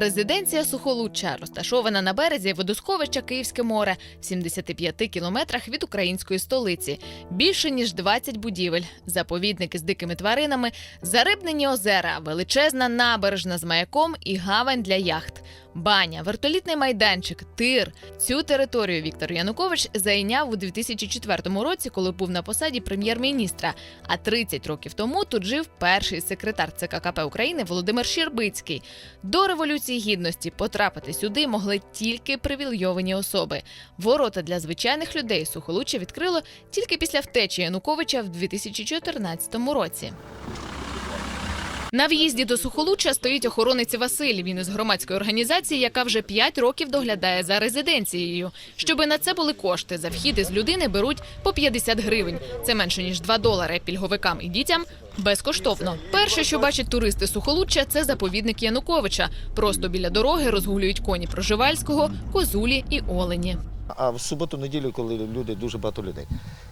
Резиденція Сухолуччя розташована на березі водосховища Київське море, в 75 кілометрах від української столиці. Більше ніж 20 будівель, заповідники з дикими тваринами, зарибнені озера, величезна набережна з маяком і гавань для яхт. Баня, вертолітний майданчик, тир. Цю територію Віктор Янукович зайняв у 2004 році, коли був на посаді прем'єр-міністра. А 30 років тому тут жив перший секретар ЦК КП України Володимир Щербицький. До революції гідності потрапити сюди могли тільки привілейовані особи. Ворота для звичайних людей Сухолуччя відкрило тільки після втечі Януковича в 2014 році. На в'їзді до Сухолуччя стоїть охоронець Василь. Він із громадської організації, яка вже 5 років доглядає за резиденцією. Щоби на це були кошти, за вхід із людини беруть по 50 гривень. Це менше ніж 2 долари пільговикам і дітям. Безкоштовно. Перше, що бачать туристи Сухолуччя, це заповідник Януковича. Просто біля дороги розгулюють коні Проживальського, козулі і олені. А в суботу-неділю, коли люди дуже багато людей.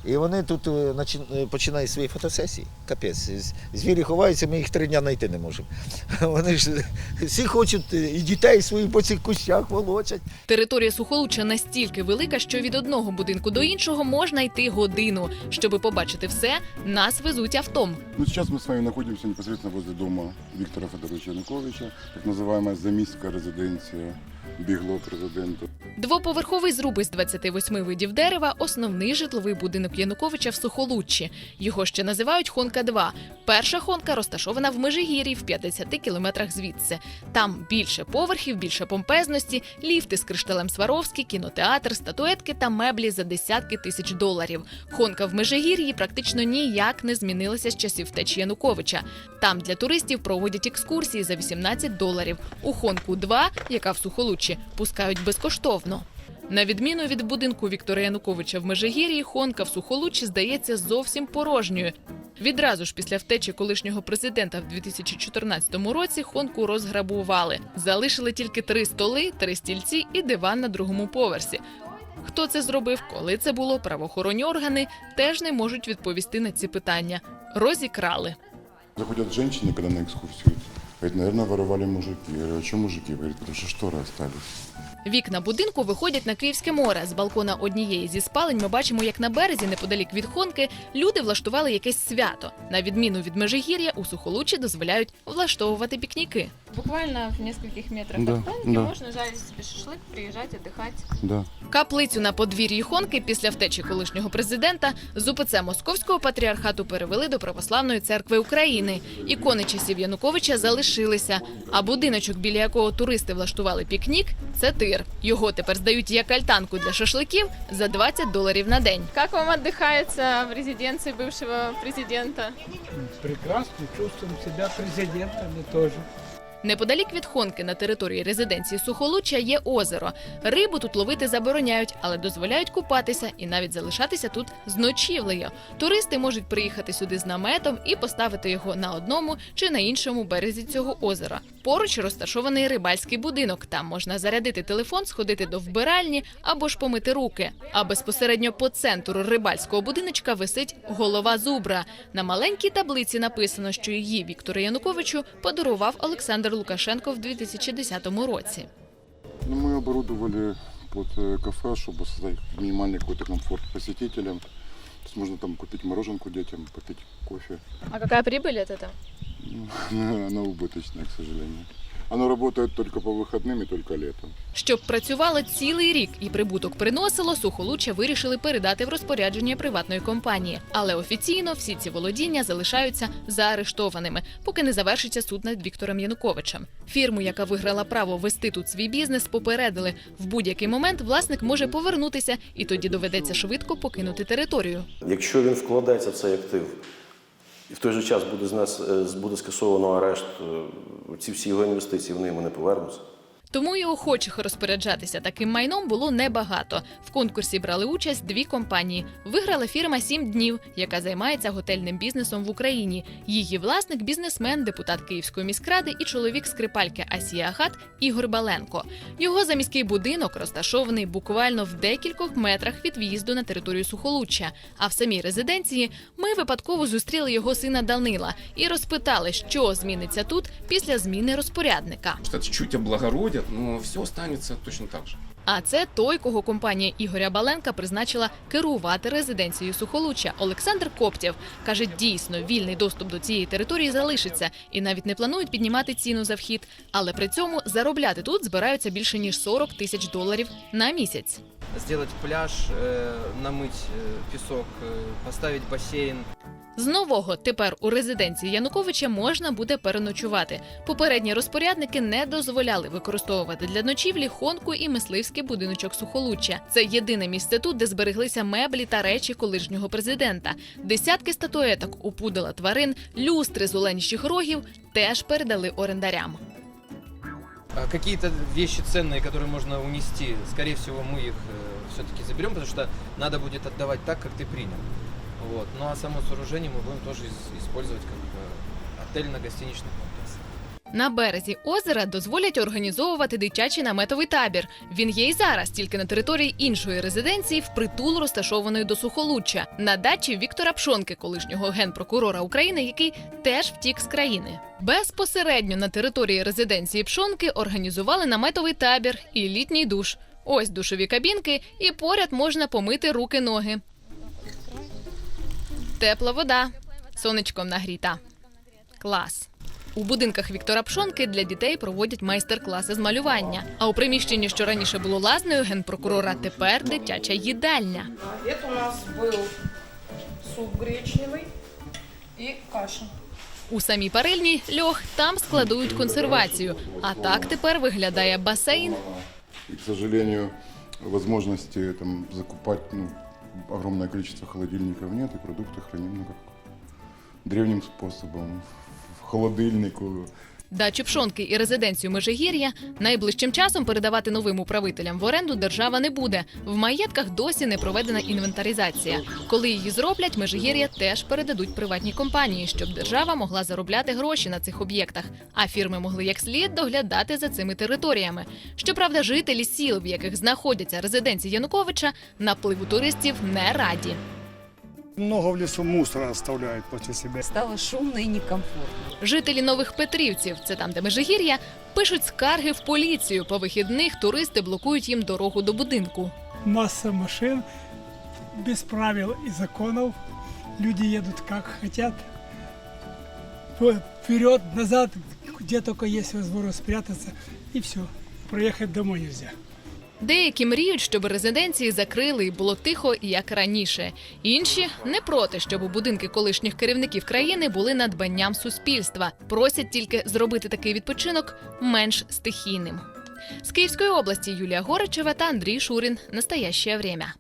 І вони тут е, е, починають свої фотосесії. Капець. Звірі ховаються, ми їх три дня знайти не можемо. Вони ж всі хочуть е, і дітей своїх по цих кущах волочать. Територія Сухолуччя настільки велика, що від одного будинку до іншого можна йти годину. Щоби побачити все, нас везуть автом. Ну, сейчас мы с вами находимся непосредственно возле дома Виктора Федоровича Януковича, так называемая замістська резиденція бігло президента. Двоповерховий зруб із 28 видів дерева основний житловий будинок Януковича в Сухолуччі. Його ще називають Хонка 2 Перша хонка розташована в Межигір'ї в 50 кілометрах звідси. Там більше поверхів, більше помпезності, ліфти з кришталем Сваровський, кінотеатр, статуетки та меблі за десятки тисяч доларів. Хонка в Межигір'ї практично ніяк не змінилася з часів втечі Януковича. Там для туристів проводять екскурсії за 18 доларів. У Хонку 2 яка в Сухолуччі, пускають безкоштовно. На відміну від будинку Віктора Януковича в Межигір'ї, Хонка в Сухолуччі здається зовсім порожньою. Відразу ж після втечі колишнього президента в 2014 році Хонку розграбували. Залишили тільки три столи, три стільці і диван на другому поверсі. Хто це зробив, коли це було, правоохоронні органи теж не можуть відповісти на ці питання. Розікрали. Заходят женщины, когда на экскурсию, говорят, наверное, воровали мужики. Я говорю, а что мужики? Говорит, потому что шторы остались. Вікна будинку виходять на Київське море. З балкона однієї зі спалень ми бачимо, як на березі, неподалік від Хонки, люди влаштували якесь свято. На відміну від Межигір'я, у Сухолуччі дозволяють влаштовувати пікніки. Буквально в нескольких метрах Да, от Хонки да. можно жарить себе шашлык, приезжать, отдыхать. Да. Каплицю на подвір'ї Хонки після втечі колишнього президента з УПЦ Московського патріархату перевели до Православної церкви України. Ікони часів Януковича залишилися. А будиночок, біля якого туристи влаштували пікнік, це тир. Його тепер здають як альтанку для шашликів за 20 доларів на день. Как вам віддихається в резиденції бившого президента? Прекрасно чувствуем себя президентами тоже. Неподалік від Хонки на території резиденції Сухолуччя є озеро. Рибу тут ловити забороняють, але дозволяють купатися і навіть залишатися тут з ночівлею. Туристи можуть приїхати сюди з наметом і поставити його на одному чи на іншому березі цього озера. Поруч розташований рибальський будинок. Там можна зарядити телефон, сходити до вбиральні або ж помити руки. А безпосередньо по центру рибальського будиночка висить голова зубра. На маленькій таблиці написано, що її Віктору Януковичу подарував Олександр Лукашенко в 2010 році. Ну, мы оборудовали под э, кафе, чтобы создать минимальный какой-то комфорт посетителям. То есть можно там купить мороженку детям, попить кофе. А какая прибыль от этого? Ну, Она убыточная, к сожалению. Оно работает только по выходным и только летом. Щоб працювало цілий рік і прибуток приносило, Сухолуччя вирішили передати в розпорядження приватної компанії. Але офіційно всі ці володіння залишаються заарештованими, поки не завершиться суд над Віктором Януковичем. Фірму, яка виграла право вести тут свій бізнес, попередили в будь-який момент власник може повернутися, і тоді доведеться швидко покинути територію. Якщо він вкладається в цей актив, і в той же час буде, знес, е, буде скасовано арешт, е, ці всі його інвестиції вони йому не повернуться. Тому і охочих розпоряджатися таким майном було небагато. В конкурсі брали участь дві компанії. Виграла фірма «Сім днів, яка займається готельним бізнесом в Україні. Її власник бізнесмен, депутат Київської міськради і чоловік скрипальки Асія Ахат Ігор Баленко. Його заміський будинок розташований буквально в декількох метрах від в'їзду на територію Сухолуччя. А в самій резиденції ми випадково зустріли його сина Данила і розпитали, що зміниться тут після зміни розпорядника. Чуть облагородят, но все останется точно так же. А це той, кого компанія Ігоря Баленка призначила керувати резиденцією Сухолуччя. Олександр Коптєв каже, дійсно вільний доступ до цієї території залишиться і навіть не планують піднімати ціну за вхід. Але при цьому заробляти тут збираються більше ніж 40 тисяч доларів на місяць. сделать пляж, э, намыть э, песок, э, поставить бассейн. З нового тепер у резиденції Януковича можна буде переночувати. Попередні розпорядники не дозволяли використовувати для ночівлі хонку і мисливський будиночок Сухолуччя. Це єдине місце тут, де збереглися меблі та речі колишнього президента. Десятки статуеток у пудела тварин, люстри з оленячих рогів теж передали орендарям. А какие-то вещи ценные, которые можно унести, скорее всего, мы их все-таки заберем, потому что надо будет отдавать так, как ты принял. Вот. Ну а само сооружение мы будем тоже ис- использовать как э, отельно-гостиничный комплекс. На березі озера дозволять організовувати дитячий наметовий табір. Він є і зараз, тільки на території іншої резиденції, впритул розташованої до Сухолуччя, на дачі Віктора Пшонки, колишнього генпрокурора України, який теж втік з країни. Безпосередньо на території резиденції Пшонки організували наметовий табір і літній душ. Ось душові кабінки, і поряд можна помити руки-ноги. Тепла вода, сонечком нагріта. Клас. У будинках Віктора Пшонки для дітей проводять майстер-класи з малювання. А у приміщенні, що раніше було лазнею генпрокурора, тепер дитяча їдальня. Обед у нас был суп гречневый и каша. У самій парильні льох там складують консервацію. А так тепер виглядає басейн. И, к сожалению, возможности там закупать ну, огромное количество холодильников нет, и продукты храним ну, как древним способом в холодильнику. Дачу Пшонки і резиденцію Межигір'я найближчим часом передавати новим управителям в оренду держава не буде. В маєтках досі не проведена інвентаризація. Коли її зроблять, Межигір'я теж передадуть приватній компанії, щоб держава могла заробляти гроші на цих об'єктах, а фірми могли як слід доглядати за цими територіями. Щоправда, жителі сіл, в яких знаходяться резиденції Януковича, напливу туристів не раді. Много в лесу мусора оставляют после себя. Стало шумно и некомфортно. Жителі нових Петрівців, це там, де Межигір'я, пишуть скарги в поліцію. По вихідних туристи блокують їм дорогу до будинку. Масса машин, без правил и законов. Люди едут как хотят. Вперед, назад, где только есть возможность спрятаться. И все. Проехать домой нельзя. Деякі мріють, щоб резиденції закрили і було тихо, як раніше. Інші не проти, щоб будинки колишніх керівників країни були надбанням суспільства. Просять тільки зробити такий відпочинок менш стихійним. З Київської області Юлія Горичева та Андрій Шурін. Настояще время.